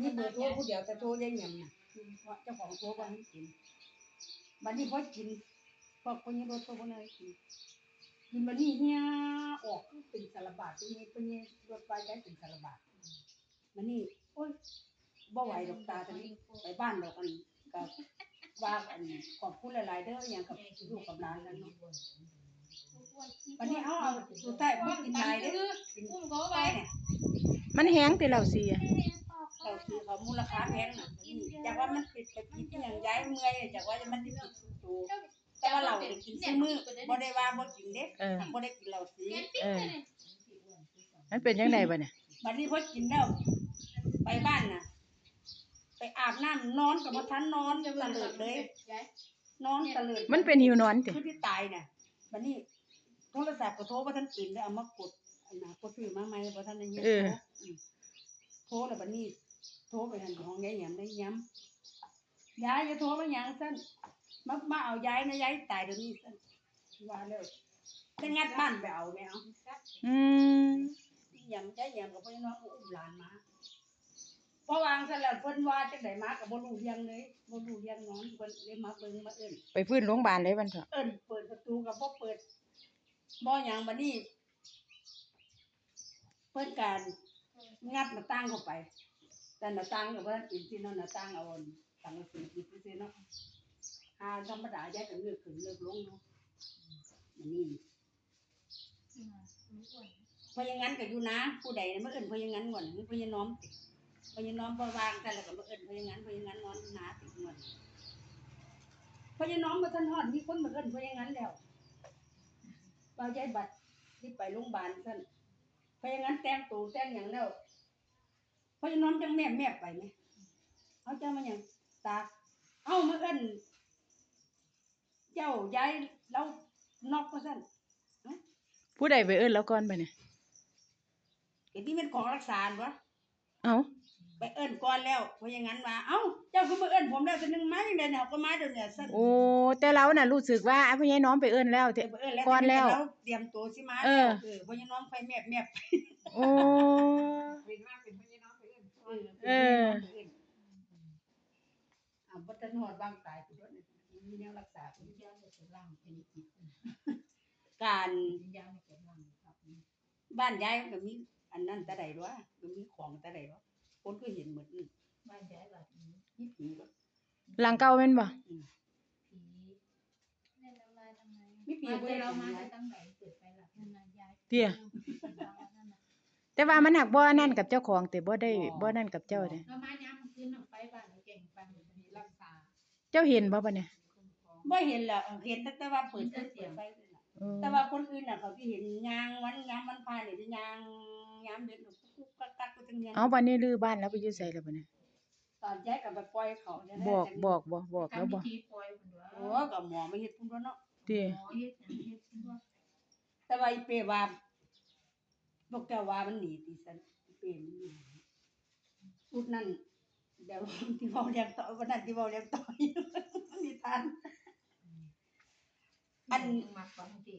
มีเบอร์โทรผู้เดียวแต่โทรยังหยังน่ะเจ้าของโทรบ่ให้กินบัดนี้พอกินพอคนนี้รถโทรบ่ให้กินกินบัดนี้เฮียออกเป็นสารบาดตัวนี้ตัวนี้รถไฟได้เป็นสารบาดบัดนี้โอ้ยบ่ไหวดอกตาตอนนี้ไปบ้านดอกอันก็ว่าอันขอบคุณหลายๆเด้ออย่างกับลูกกับหลานแล้วเนาะบัดนี้เอาเอาสุดท้ายบ่กินหลายเด้อกินอุ้มเขาไปมันแห้งติเหล่าเสียเราคือเขา มูลค่าแพงน่ะจากว่ามันผิดไปผิดอหย่างย้ายเมื่อยจากว่ามันสิผิดสุดตัวแต่ว่าเราได้กินซุมื้อบ่ได้ว่าบ่กินเด้เออบ่ได้กินเหล้าสีเออมันเป็นยังไงบ่เนี่ยบัดนี้พอกินแล้วไปบ้านน่ะ ไปอาบน้ำนอนก็บ่ทันนอนตะเลิดเลย นอนตะเลิดมันเป็นหิวนอนติคือที่ตายน่ะบัดนี้โทรศัพท์ก็โทรบ่ทันปิดแล้วเอามากดอันน่ะกดซื้อมาใหม่บ่ทันได้ยินเออมโทรแล้วบัดนี้ โทรไปทางของยายแหยมได้ย้ำยายจะโทรมาหยังซั่นมามาเอายายนะยายตายเดี๋ยวนี้ซั่นว่าแล้วได้งัดบ้านไปเอาแม่เอาอืมหยังยายแหยมกับพ่อน้องก็อุ้มหลานมาพอวางซั่นแล้วเพิ่นว่าจังไดมาก็บ่รู้เรื่องเลยบ่รู้เรื่องนอนเพิ่นเลยมาเบิ่งมาเอิ้นไปฟื้นโรงพยาบาลเลยวันเถอะเอิ้นเปิดประตูก็บ่เปิดบ่หยังบัดนี้เพิ่นการงัดหน้าต่างเข้าไป แต่หน้าต่างก็บ่ได้ปิดที่เนั่นหน้าต่างเอาอันสังกะสีปิดซื่อๆเนาะหาธรรมดายายก็เลือกขึ้นเลือกลงเนาะอันนี้เพราะอย่างนั้นก็อยู่นะ ผู้ใดน่ะมาเอิ้นเพราะอย่างนั้นก่อนเพราะอย่างน้อมติเพราะอย่างน้อมบ่วางกันแล้วก็มาเอิ้นเพราะอย่างนั้นเพราะอย่างนั้นนอนอยู่นะติดหมดเพราะอย่างน้อมบ่ทันฮอดมีคนมาเอิ้นเพราะอย่างนั้นแล้วว่ายายบัดที่ไปโรงพยาบาลซั่นเพราะอย่างนั้นแต่งตัวแต่งหยังแล้ว เพราะฉะนั้นจังแม่แม่ไปไหมเอาเจ้ามาอย่างตาเอามาเอิ้นเจ้ายายเรานอกก็สั่นผู้ใดไปเอิ้นแล้วก่อนไปเนี่ยไอ้ที่เป็นของรักษาบ่เอ้าไปเอิ้นก่อนแล้วเพราะอย่างนั้นว่าเอ้าเจ้าคือมาเอิ้นผมแล้วแต่นึงมาจังได๋เนี่ยก็มาเดี๋ยวเนี่ยสั่นโอ้แต่เราน่ะรู้สึกว่าอ้ายพ่อใหญ่น้อมไปเอิ้นแล้วเดี๋แต่ยวไปเอิ้นแล้วก่อนแล้วเราเตรียมตัวสิมาเอแล้วอเออเพราะอย่างน้องไปแม่แม่ไปโอ้เป็นมากเป็นพี่น้องไป เอื้อนเออ อ่าบ่ทันฮอดวางตายผู้เด้อนี่มีแนวรักษาผู้ยาจะเป็นร่างเป็นจิตการยาวไม่เก็บลังครับบ้านยายมันก็มีอันนั้นแต่ใดวะมันมีของแต่ใดวะคนก็เห็นหมดนี่บ้านย้ายแบบนี้มีผีวะหลังเก่าแม่นบ่ผีเล่นน้ำลายทำไมมีผีมาบ่แต่ได้เราเรามามาได้ตั้งไหนเกิดไปหลับนั่นนะยายเตี้ย แต่ว่ามันหักบ่นั่นกับเจ้าของ แต่บ่ได้บ่นั่นกับเจ้าเด้เรามาย้ำคืนไปบ้านเราเก่งปันมีรักษาเจ้าเห็นบ่ปะเนี่ยบ่เห็นแล้วเห็นแต่แต่ว่าเปิดเปิดไฟนั่นน่ะเออแต่ว่าคนอื่นน่ะเขาที่เห็นยางวันยามมันพายนี่ที่ยางยามเด็ดกุ๊กกักกักกูจังเงี้ยเอาบัดนี้ลือบ้านแล้วไปอยู่ไสแล้วบัดนี้ตอนแจ๊กก็ไปปล่อยเขาเนี่ยนะบอกบอกบ่บอกแล้วทำบ่พิธีปล่อยคนเดียวโอ้ก็หมอไม่เฮ็ดพุ่นแล้วเนาะติหมอเฮ็ดหยังเฮ็ดคุณว่าแต่ว่าอีเปว่า พวกแกว่ามันหนีติสันอีเปมันหนีพูดนั่นเดี๋ยวที่เว้าเรียงต่อวันนั้นที่เว้าเรียงต่ออยู่นิทานอันมาฟังที่